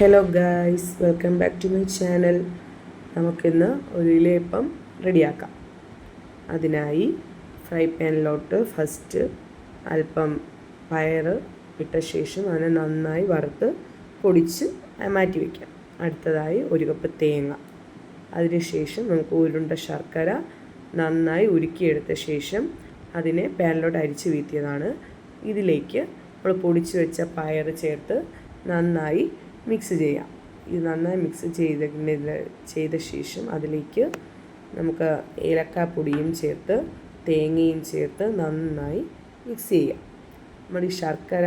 Hello guys welcome back to my channel നമുക്കിന്ന് ഒരു ഇലയപ്പം റെഡിയാക്കാം. അതിനായി ഫ്രൈ പാനിലോട്ട് ഫസ്റ്റ് അല്പം പയർ ഇട്ട ശേഷം അതിനെ നന്നായി വറുത്ത് പൊടിച്ച് മാറ്റി വയ്ക്കാം അടുത്തതായി ഒരു കപ്പ് തേങ്ങ. അതിനുശേഷം നമുക്ക് ഉരുണ്ട ശർക്കര നന്നായി ഉരുക്കിയെടുത്ത ശേഷം അതിനെ പാനിലോട്ട് അരിച്ച് വീത്തിയതാണ് ഇതിലേക്ക് നമ്മൾ പൊടിച്ച് വെച്ച പയർ ചേർത്ത് നന്നായി മിക്സ് ചെയ്യാം. ഇത് നന്നായി മിക്സ് ചെയ്ത ചെയ്ത ശേഷം അതിലേക്ക് നമുക്ക് ഏലക്കാപ്പൊടിയും ചേർത്ത് തേങ്ങയും ചേർത്ത് നന്നായി മിക്സ് ചെയ്യാം. നമ്മൾ ഈ ശർക്കര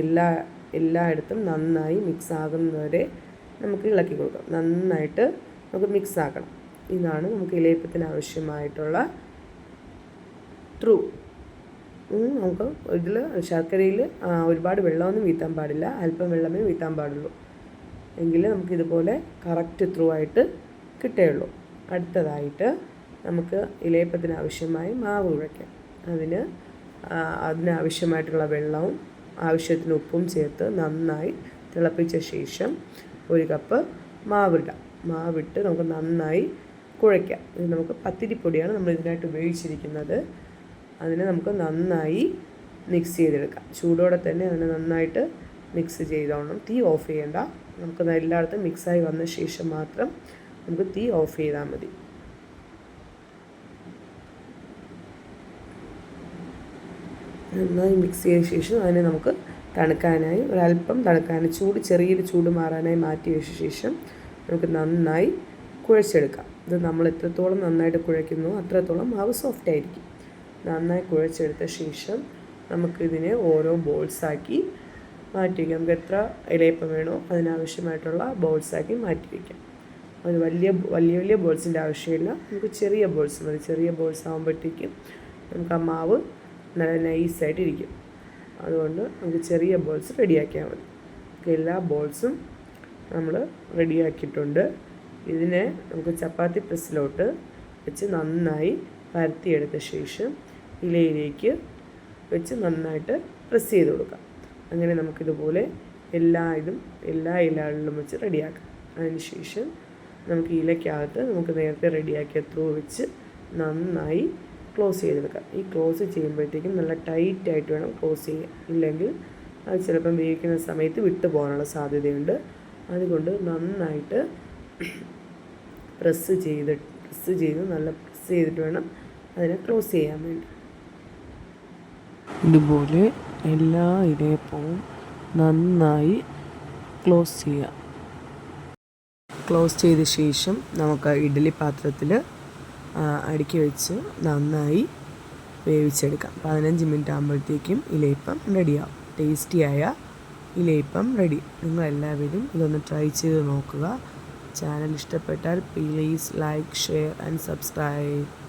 എല്ലാ എല്ലായിടത്തും നന്നായി മിക്സ് ആകുന്നവരെ നമുക്ക് ഇളക്കി കൊടുക്കാം. നന്നായിട്ട് നമുക്ക് മിക്സ് ആക്കണം. ഇതാണ് നമുക്ക് ഇലയപ്പത്തിന് ആവശ്യമായിട്ടുള്ള ത്രൂ നമുക്ക് ഇതിൽ ശർക്കരയിൽ ഒരുപാട് വെള്ളമൊന്നും വീത്താൻ പാടില്ല. അല്പം വെള്ളമേ വീത്താൻ പാടുള്ളൂ. എങ്കിൽ നമുക്കിതുപോലെ കറക്റ്റ് ത്രൂ ആയിട്ട് കിട്ടുകയുള്ളൂ അടുത്തതായിട്ട് നമുക്ക് ഇലയപ്പത്തിന് ആവശ്യമായി മാവ് കുഴയ്ക്കാം അതിന് അതിനാവശ്യമായിട്ടുള്ള വെള്ളവും ആവശ്യത്തിന് ഉപ്പും ചേർത്ത് നന്നായി തിളപ്പിച്ച ശേഷം ഒരു കപ്പ് മാവിടാം. മാവിട്ട് നമുക്ക് നന്നായി കുഴയ്ക്കാം. ഇത് നമുക്ക് പത്തിരിപ്പൊടിയാണ് നമ്മൾ ഇതിനായിട്ട് ഉപയോഗിച്ചിരിക്കുന്നത്. അതിനെ നമുക്ക് നന്നായി മിക്സ് ചെയ്തെടുക്കാം. ചൂടോടെ തന്നെ അതിനെ നന്നായിട്ട് മിക്സ് ചെയ്തോണം. തീ ഓഫ് ചെയ്യേണ്ട. നമുക്ക് എല്ലായിടത്തും മിക്സായി വന്ന ശേഷം മാത്രം നമുക്ക് തീ ഓഫ് ചെയ്താൽ മതി. നന്നായി മിക്സ് ചെയ്ത ശേഷം അതിനെ നമുക്ക് തണുക്കാനായി ഒരല്പം തണുക്കാനായി ചൂട് ചെറിയൊരു ചൂട് മാറാനായി മാറ്റി വെച്ച ശേഷം നമുക്ക് നന്നായി കുഴച്ചെടുക്കാം. ഇത് നമ്മൾ എത്രത്തോളം നന്നായിട്ട് കുഴയ്ക്കുന്നു അത്രത്തോളം മാവ് സോഫ്റ്റ് ആയിരിക്കും. നന്നായി കുഴച്ചെടുത്ത ശേഷം നമുക്കിതിനെ ഓരോ ബോൾസാക്കി മാറ്റി വയ്ക്കാം നമുക്ക് എത്ര ഇലയപ്പം വേണോ അതിനാവശ്യമായിട്ടുള്ള ബോൾസാക്കി മാറ്റി വയ്ക്കാം അത് വലിയ വലിയ വലിയ ബോൾസിന്റെ ആവശ്യമില്ല. നമുക്ക് ചെറിയ ബോൾസ് മതി. ചെറിയ ബോൾസ് ആകുമ്പോഴത്തേക്കും നമുക്ക് ആ മാവ് നല്ല നൈസായിട്ട് ഇരിക്കും. അതുകൊണ്ട് നമുക്ക് ചെറിയ ബോൾസ് റെഡിയാക്കിയാൽ മതി. എല്ലാ ബോൾസും നമ്മൾ റെഡിയാക്കിയിട്ടുണ്ട്. ഇതിനെ നമുക്ക് ചപ്പാത്തി പ്രസ്സിലോട്ട് വെച്ച് നന്നായി പരത്തിയെടുത്ത ശേഷം ഇലയിലേക്ക് വെച്ച് നന്നായിട്ട് പ്രസ് ചെയ്ത് കൊടുക്കാം. അങ്ങനെ നമുക്കിതുപോലെ എല്ലാ ഇതും എല്ലാ ഇലകളിലും വെച്ച് റെഡിയാക്കാം. അതിനുശേഷം നമുക്ക് ഇലയ്ക്കകത്ത് നമുക്ക് നേരത്തെ റെഡിയാക്കിയ ത്രൂ വെച്ച് നന്നായി ക്ലോസ് ചെയ്തെടുക്കാം ഈ ക്ലോസ് ചെയ്യുമ്പോഴത്തേക്കും നല്ല ടൈറ്റായിട്ട് വേണം ക്ലോസ് ചെയ്യാൻ. ഇല്ലെങ്കിൽ അത് ചിലപ്പം വേവിക്കുന്ന സമയത്ത് വിട്ടു പോകാനുള്ള സാധ്യതയുണ്ട്. അതുകൊണ്ട് നന്നായിട്ട് പ്രസ് ചെയ്ത് പ്രസ് ചെയ്ത് നല്ല പ്രസ് ചെയ്തിട്ട് വേണം അതിനെ ക്ലോസ് ചെയ്യാൻ വേണ്ടി. ഇതുപോലെ എല്ലാ ഇലയപ്പവും നന്നായി ക്ലോസ് ചെയ്യുക. ക്ലോസ് ചെയ്ത ശേഷം നമുക്ക് ഇഡ്ഡലി പാത്രത്തിൽ അടുക്കി വെച്ച് നന്നായി വേവിച്ചെടുക്കാം. പതിനഞ്ച് മിനിറ്റ് ആകുമ്പോഴത്തേക്കും ഇലയപ്പം റെഡിയാവും. ടേസ്റ്റിയായ ഇലയപ്പം റെഡി. നിങ്ങൾ എല്ലാവരും ഇതൊന്ന് ട്രൈ ചെയ്ത് നോക്കുക. ചാനൽ ഇഷ്ടപ്പെട്ടാൽ please like share and subscribe.